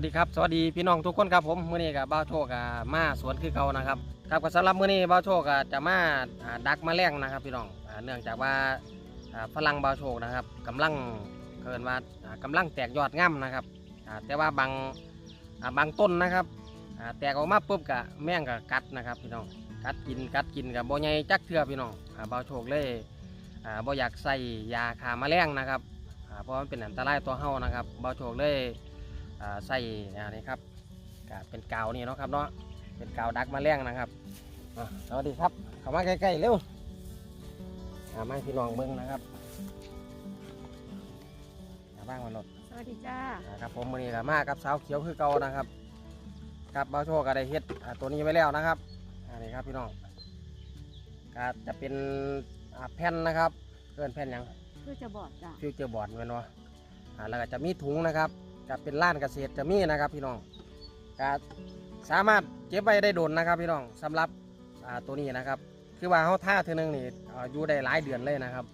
สวัสดีครับสวัสดีพี่น้องทุกคนครับผมมื้อนี้กับบ้าโชคกับมาสวนคือเก่านะครับครับก็สำหรับมื้อนี้บ้าโชคก็จะมาดักมาแมลงนะครับพี่น้องเนื่องจากว่าอ่าฝรั่งบ้าโชคนะครับกำลังเกินว่าอ่ากำลังแตกยอดง่ำนะครับแต่ว่าบางบางต้นนะครับแตกออกมาปุ๊บกะแม่งกับกัดนะครับพี่น้องกัดกินกัดกินกับบ่ใหญ่จักเทื่อพี่น้องบ้าโชคเลยอ่าบ่อยากใส่ยาฆ่าแมลงนะครับเพราะมันเป็นอันตรายต่อเฮานะครับบ้าโชคเลย ใส่อันนี้ครับก็เป็นกาวนี่เนาะครับเนาะเป็นกาวดักแมาแรงนะครับอะสวัสดีครับเข้ามาใกล้ๆเร็วอ่ามาให้พี่น้องเบิ้งนะครับอ่าบ้างมันหลดสวัสดีจ้าอ่าครับผมมือนี้กับมากับสาวเขียวคือเก่านะครับกับเบาโชคก็ได้เฮ็ดอ่าตัวนี้ไว้แล้วนะครับอันนี้ครับพี่น้องก็จะเป็นอ่าแผ่นนะครับเกินแผ่นหยังคือจะบอดจ้าฟิวเจอร์บอร์ดเป็นวะอ่าแล้วก็จะมีถุงนะครับ จะเป็นล้านเกษตรจะมีนะครับพี่น้องก็สามารถเก็บไว้ได้โดนนะครับพี่น้องสำหรับตัวนี้นะครับ คือว่าเขาท่าเท่านึงนี่อยู่ได้หลายเดือนเลยนะครับ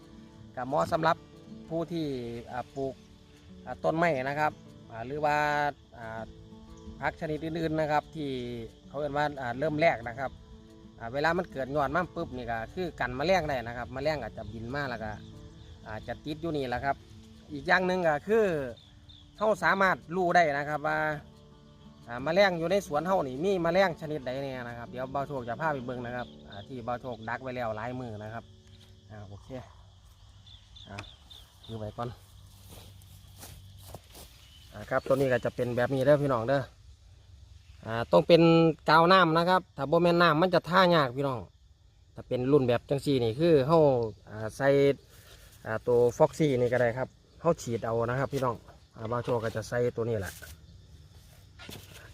กับหมาะสำหรับผู้ที่ปลูกต้นไม้นะครับหรือว่าพักชนิดอื่นๆนะครับ ที่เขาเรียกว่าเริ่มแรกนะครับเวลามันเกิดยอดมันปุ๊บนี่ก็คือกันมาแมลงได้นะครับมาแมลงอาจจะบินมาแล้วก็อาจจะติดอยู่นี่แหละครับ อีกอย่างหนึ่งก็คือ เขาสามารถรู้ได้นะครับว่าอ่าแมลงอยู่ในสวนเฮานี่มีแมลงชนิดใดเนี่ยนะครับเดี๋ยวเบาโชคจะพาไปเบิ่งนะครับที่เบาโชคดักไว้แล้วหลายมือนะครับอโอเคอ่าคือไว้ก่อนอครับตัวนี้ก็จะเป็นแบบนี้เด้อพี่น้องเด้ออต้องเป็นกาวน้ำนะครับ ถ้าโบแมนน้ำมันจะท่ายากพี่น้อง ถ้าเป็นรุ่นแบบจังซีนี่คือเฮาอ่าใส่ตัวฟ็อกซี่นี่ก็ได้ครับเขาฉีดเอานะครับพี่น้อง บางโชว์ก็จะใส่ตัวนี้แหละ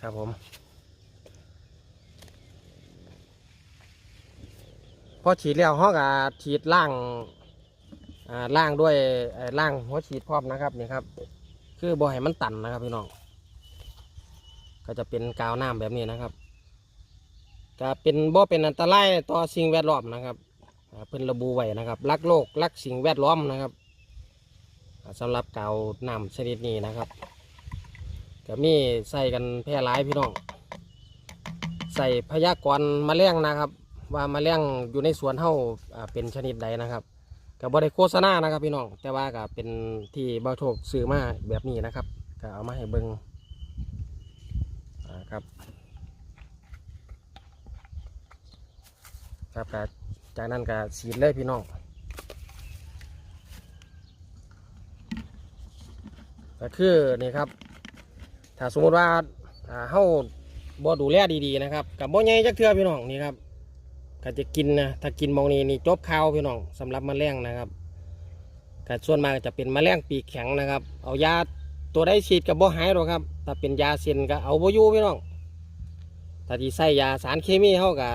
ครับผมพอฉีดแล้วเขาก็ฉีดล่างล่างด้วยล่างหัวฉีดพร้อมนะครับนี่ครับ คือบ่ให้มันตันนะครับพี่น้องก็จะเป็นกาวน้ำแบบนี้นะครับก็เป็นบ่เป็นอันตรายต่อสิ่งแวดล้อมนะครับเพิ่นระบุไว้นะครับรักโลกรักสิ่งแวดล้อมนะครับ สำหรับเกาน้ำชนิดนี้นะครับก็มีใส่กันแพร่หลายพี่น้อง ใส่พยากรณ์แมลงนะครับ ว่าแมลงอยู่ในสวนเฮาอ่าเป็นชนิดใดนะครับก็บ่ได้โฆษณานะครับพี่น้อง แต่ว่าก็เป็นที่บ่าวโชคซื้อมาแบบนี้นะครับก็เอามาให้เบิ่งครับครับจากนั้นก็ฉีดเลยพี่น้อง ก็คือนี่ครับ ถ้าสมมติว่าอ่าเฮาบ่ดูแลดีๆนะครับกับบ่ใหญ่จักเทือพี่น้องนี่ครับก็จะกินนะถ้ากินมองนี้นี่จบข่าวพี่น้องสำหรับมแมลงนะครับก็ส่วนมากจะเป็นมแมลงปีกแข็งนะครับ เอายาตัวได้ฉีดกับบ่หายหรอกครับถ้าเป็นยาเซนก็เอาบ่อยู่พี่น้องถ้าที่ใส่ยาสารเคมีเขากับ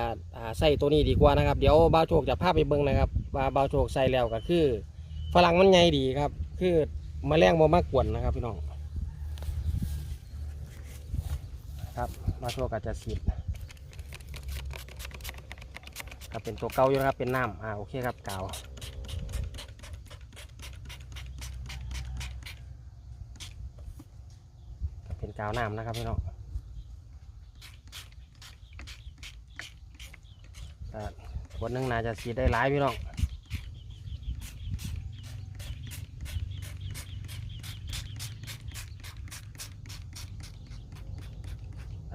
ใส่ตัวนี้ดีกว่านะครับ เดี๋ยวบ่าวโชคจะพาไปเบิ่งนะครับว่าบ่าวโชคใส่แล้วก็คือ ฝรั่งมันใหญ่ดีครับ คือ มแมลงบ่มากวนนะครับพี่น้องครับบ่าวโชคก็จะฉีดครับเป็นตัวเก่าอยู่นะครับเป็นน้ำอ่าโอเคครับเกาเป็นกาวน้ำนะครับพี่น้องวดหนึงน่าจะฉีดได้หลายพี่น้อง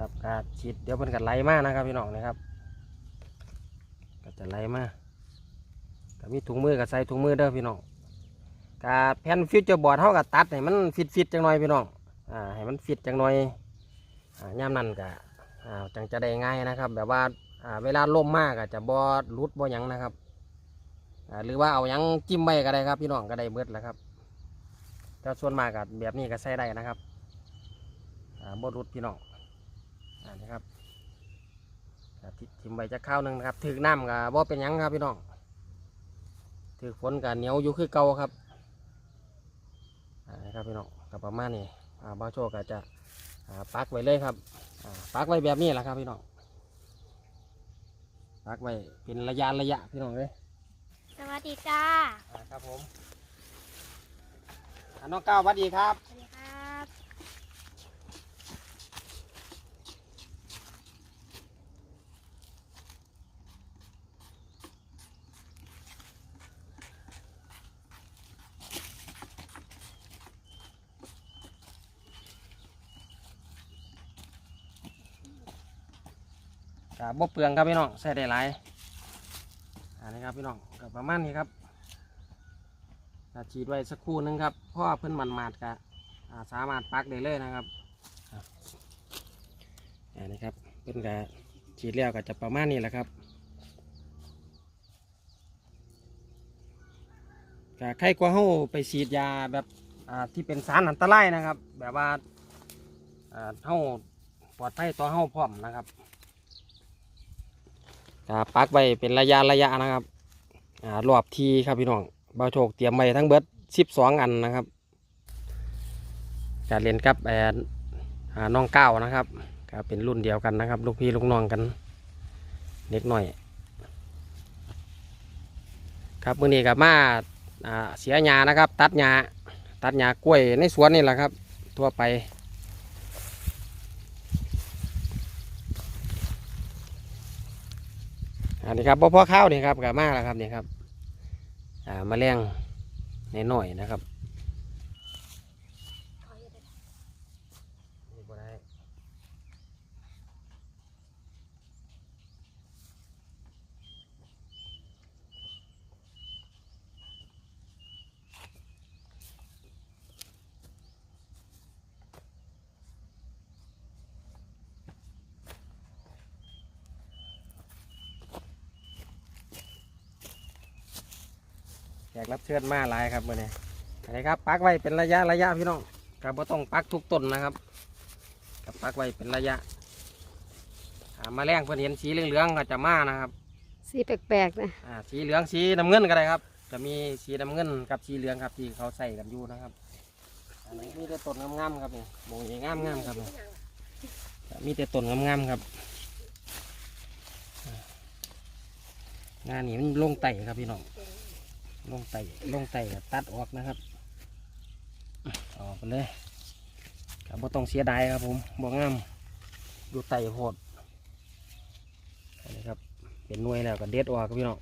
ครับก็ฉีดเดี๋ยวเพิ่นก็ไหลมากนะครับพี่น้องนะครับก็จะไหลมาก็มีถุงมือก็ใส่ถุงมือเด้อพี่น้องก็แผ่นฟิวเจอร์บอร์ดเท่ากับตัดให้มันฟิตฟิตจังหน่อยพี่น้องอ่าให้มันฟิตจังหน่อยอ่าย่ามนั่นก็อ่าจังจะได้ง่ายนะครับ แบบว่าอ่าเวลาล่มมากอาจะบ่รุดบ่หยังนะครับอ่าหรือว่าเอายังจิ้มไว้ก็ได้ครับ พี่น้องก็ได้เบิดแล้วครับแต่ส่วนมากกับแบบนี้ก็ใช้ได้นะครับอ่าบ่รุดพี่น้อง อ่านี่ครับอ่าทิทิมไว้จะข้าวหนึ่งนะครับถือน้ำกับบ่เป็นหยังครับพี่น้องถือฝนกับเหนียวอยู่คือเก่าครับอ่านี่ครับพี่น้องกับประมาณนี้อ่าบ้าวโชคก็จะอ่าปักไว้เลยครับอ่าปักไว้แบบนี้แหละครับพี่น้องพักไว้เป็นระยะระยะพี่น้องเลยสวัสดีจ้าอ่าครับผมอ่าน้องก้าวสวัสดีครับสวัสดีครับ กั บบ่เปลืองครับพี่น้องใส่ได้หลายอันนี้ครับพี่น้องกับประมาณนี้ครับถ้าฉีดไว้สักครู่หนึงครับเพราะว่าเพิ่นมันมาดกะสามารถปักได้เลยนะครับอันนี้ครับเพิ่นกะฉีดแล้วก็จะประมาณนี้แหละครับกะใครกว่าเฮาไปฉีดยาแบบที่เป็นสารอันตรายนะครับ แบบว่าอ่าเฮาปลอดภัยต่อเฮาพร้อมนะครับ ก็ปักไว้เป็นระยะระยะนะครับอ่ารอบทีครับพี่น้องเบาโชคเตรียมไว้ทั้งเบิดสิบสองอันนะครับการเรียนกับแอนน้องเก้านะครับก็เป็นรุ่นเดียวกันนะครับ ลูกพี่ลูกน้องกันเด็กหน่อยครับมื้อนี้กับมาาเสียหญ้านะครับ ตัดหญ้าตัดหญ้ากล้วยในสวนนี่แหละครับ ทั่วไป อันนี้ครับพ่อพอข้าวนี่ครับกับมาแล้วครับนี่ครับ อ่ามาเลี้ยงในหน่อยนะครับ แขกรับเชิญมาหลายครับมื่อนี้อันนี้ครับปักไว้เป็นระยะระยะพี่น้องครับบ่ต้องปักทุกต้นนะครับกับปักไว้เป็นระยะอ่ามาแรงเพื่อนเห็นสีเหลืองๆก็จะมานะครับ สีแปลกๆนะอ่าสีเหลืองสีน้ำเงินก็ได้ครับ จะมีสีน้ำเงินกับสีเหลืองครับที่เขาใส่กันอยู่นะครับอันนี้มีแต่ต้นงามๆครับนี่โมงงามงามๆครับนี่มีแต่ต้นงามๆครับอ่างานนี้มันลงไต่ครับพี่น้อง ลงไต่ลงไต่ก็ตัดออกนะครับ ออกไปเลยครับบ่ต้องเสียดายครับผมบ่งามดูไต่โหดอันนี้ครับ เป็นหน่วยแล้วก็เด็ดออกครับพี่น้อง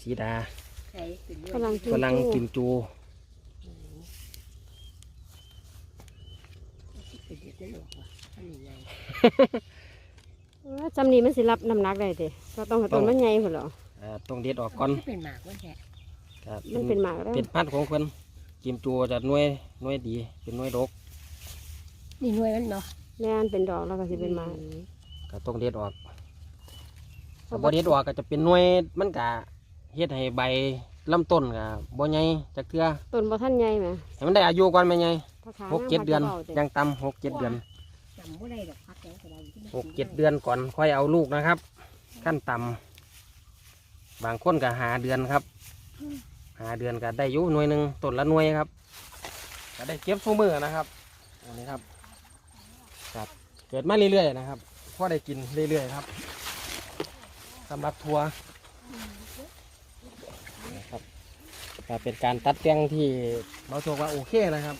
สีดากำลังกินฝรั่งจู้กินจูเออจำนี้มันสิรับน้ำหนักได้เด้ก็ต้องให้ต้นมันใหญ่พุ่นเหรอ อ่าต้องเด็ดออกก่อนเป็นหมากว่าแค่ครับมันเป็นหมากแล้วเป็นพันธุ์ของเพิ่นกิมจูจะหน่วยหน่วยดีเป็นหน่วยดกนี่หน่วยมันเนาะแม่นเป็นดอกแล้วก็สิเป็นหมากก็ต้องเด็ดออกถ้าบ่เด็ดออกก็จะเป็นหน่วยมันก็เฮ็ดให้ใบลำต้นก็บ่ใหญ่จักเทื่อต้นบ่ทันใหญ่แหมให้มันได้อายุก่อนแม่ใหญ่ถ้าขาหกเจ็ดเดือนมัจะบาแต่ยังต่ำหกเจ็ดเดือน จำบ่ได้ดอกพักแล้วก็ได้หกเจ็ดเดือนก่อนค่อยเอาลูกนะครับ ขั้นต่ำ บางคนก็หาเดือนครับ หาเดือนก็ได้อยู่หน่วยหนึ่งต้นละหน่วยครับก็ได้เก็บสู้มือนะครับอันนี้ครับครับ เกิดมาเรื่อยๆนะครับพอได้กินเรื่อยๆครับสำหรับทัวร์นะครับก็เป็นการตัดแต่งที่เราโชคว่าโอเคนะครับ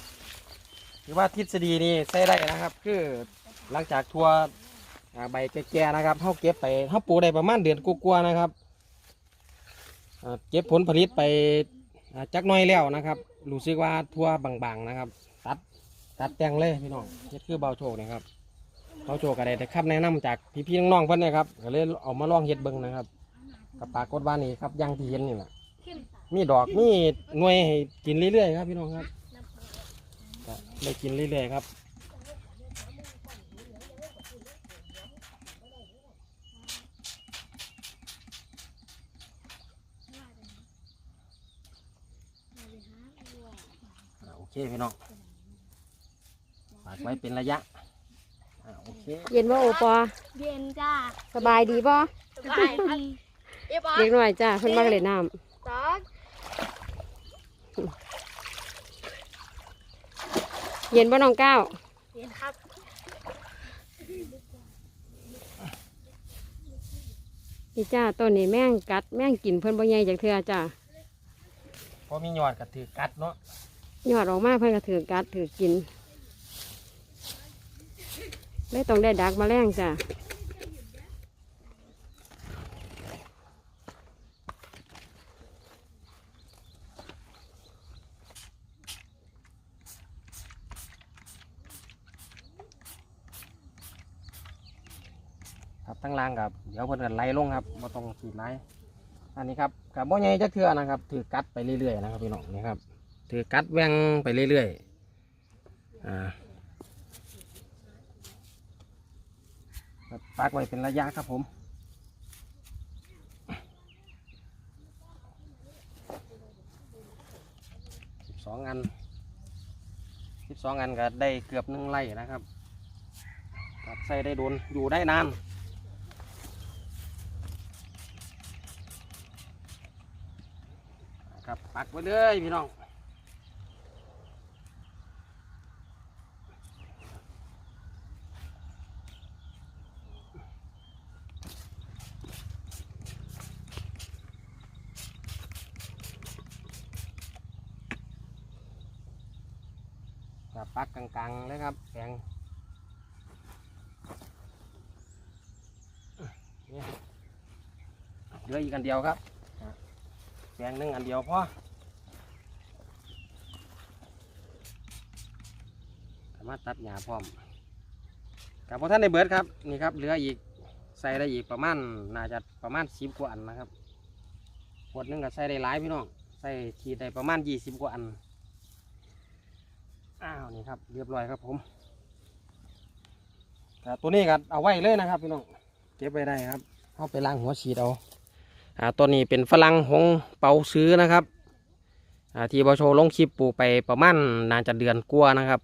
ถือว่าทฤษฎีนี้ใช้ได้นะครับ คือหลังจากทัวร์อ่าใบแก่ๆนะครับเขาเก็บไปเขาปลูกได้ประมาณเดือนกว่าๆนะครับอ่า เก็บผลผลิตไปจักหน้อยแล้วนะครับรู้สึกว่าทั่วบางๆนะครับ ตัดตัดแต่งเลยพี่น้องนี่คือเบาโชคนะครับเบาโชคก็ได้แต่คำแนะนำจากพี่ๆน้องๆเพื่อนนะครับก็เลยเอามาลองเฮ็ดเบิ้งนะครับกับปรากฏว่านี่ครับยังที่เห็นนี่แหละมีดอกมีหน่วยให้กินเรื่อยๆครับ พี่น้องครับได้กินเรื่อยๆครับ อ่าโอ เคพี่น้องฝากไว้เป็นระยะอ่าโอเคเย็นบ่โอปอเย็นจ้าสบายดีบ่สบายดีเอ๊ะบอเด็กหน่อยจ้าเพิ่นมาเล่นน้สองำเย็นบ่น้องก้าวเย็นครับนี่จ้าต้นนี้แม่งกัดแม่งกินเพิ่นบ่ใหญ่จากเทื่อจ้าพอมียอดก็ถือกัดเนาะ ยอดออกมาเพิ่นก็ถือกัดถือกินเลยต้องได้ดักมาแรงจ้าทั้งล่างกับเดี๋ยวเพิ่อนก็ไล่ลงครับบ่ต้องขีดไล่อันนี้ครับกับบ่ใหญ่จักเทื่อนะครับถือกัดไปเรื่อยๆนะครับพี่น้องนี่ครับ ถือกัดแว่งไปเรื่อยๆอ่าปักไว้เป็นระยะครับผมสิบสองอันสิบสองอันก็ได้เกือบหนึ่งไร่นะครับตัดใส่ได้โดนอยู่ได้นานครับปักไว้เลยพี่น้อง กลางๆเลยครับแปลงเหลืออีกอันเดียวครับแปลงหนึ่งอันเดียวพอสามารถตัดหญ้าพร้อมกับพอท่านในเบิร์ดครับนี่ครับเหลืออีกใส่ได้อีกประมาณน่าจะประมาณสิบกว่าอันนะครับขวดหนึงก็ใส่ได้หลายพี่น้องใส่ขีดได้ประมาณยี่สิบกว่าอัน อ้าวนี่ครับเรียบร้อยครับผมแต่ตัวนี้ก็เอาไว้เลยนะครับพี่น้องเก็บไว้ได้ครับเอาไปล้างหัวฉีดเอาอ่าตัวนี้เป็นฝรั่งหงเปาซื้อนะครับอ่าที่บอโชลงคลิปปลูกไปประมาณน่าจะเดือนกว่านะครับ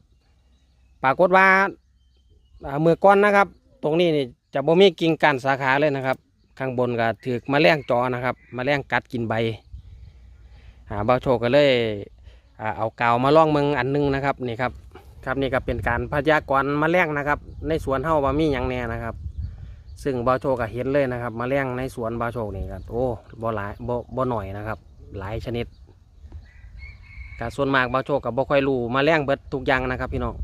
ปรากฏว่าอ่าเมื่อก่อนนะครับ ตรงนี้นี่จะบ่มีกิ่งก้านสาขาเลยนะครับ ข้างบนก็ถือมแมลงจอนะครับมแมลงกัดกินใบอ่าบอโชก็เลย เอากาวมาล่องเมืองอันหนึงนะครับนี่ครับครับนี่ก็เป็นการพยากรณ์แมลงนะครับ ในสวนเฮาว่ามีอย่างแน่นะครับ ซึ่งบาโชก็เห็นเลยนะครับแมลงในสวนบาโชนี่ก็โอ้บ่หลายบ่บ่หน่อยนะครับ หลายชนิดก็ส่วนมากบาโชกับบ่ค่อยรู้แมลงเบิดทุกอย่างนะครับพี่น้อง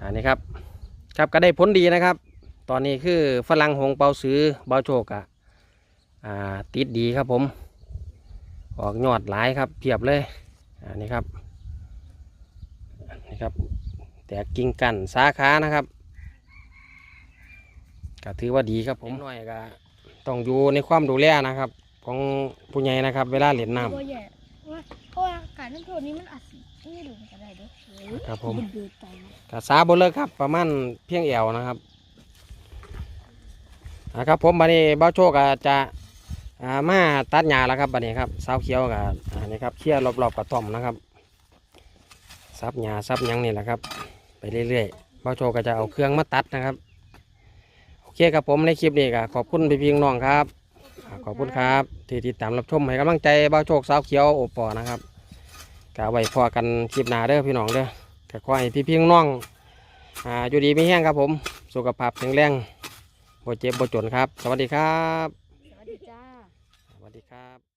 อันนี้ครับครับก็ได้ผลดีนะครับ ตอนนี้คือฝรั่งหงเปาซื้อบาโชกอ่าติดดีครับผม ออกยอดหลายครับเพียบเลยอันนี้ครับนี่ครับแต่กิ่งกันสาขานะครับก็ถือว่าดีครับผมหน่อยก็ต้องอยู่ในความดูแลนะครับ ของผู้ใหญ่นะครับ เวลาเล่นน้ตัวใหญ่ว่าเพราะว่าการน้ำโทษนี้มันอาจสิไม่ดูก็ได้เด้อำครับผมมันดูใจนะกสาบนเลยครับ ประมาณเพียงแอวนะครับนะครับผมบัดนี้เบ้าโชคก็จะ อ่ามาตัดหญ้าแล้วครับบัดนี้ครับสาวเขียวกับอันนี้ครับเคลียรอบๆกระท่อมนะครับซับหญ้าซับยังนี่แหละครับ ไปเรื่อยๆเบ้าโชก็จะเอาเครื่องมาตัดนะครับโอเคครับผมในคลิปนี้ก็ขอบคุณพี่พี่น้องครับขอบคุณครับที่ติดตามรับชมให้กำลังใจเบ้าโชคสาวเขียวโอปอนะครับก็ไว้พอกันคลิปหน้าเด้อพี่น้องเด้อก็ขอให้พี่พี่น้องอ่าอยู่ดีไม่แห้งครับผม สุขภาพแข็งแรงบ่เจ็บบ่จนครับ สวัสดีครับ สวัสดีจ้า สวัสดี ครับ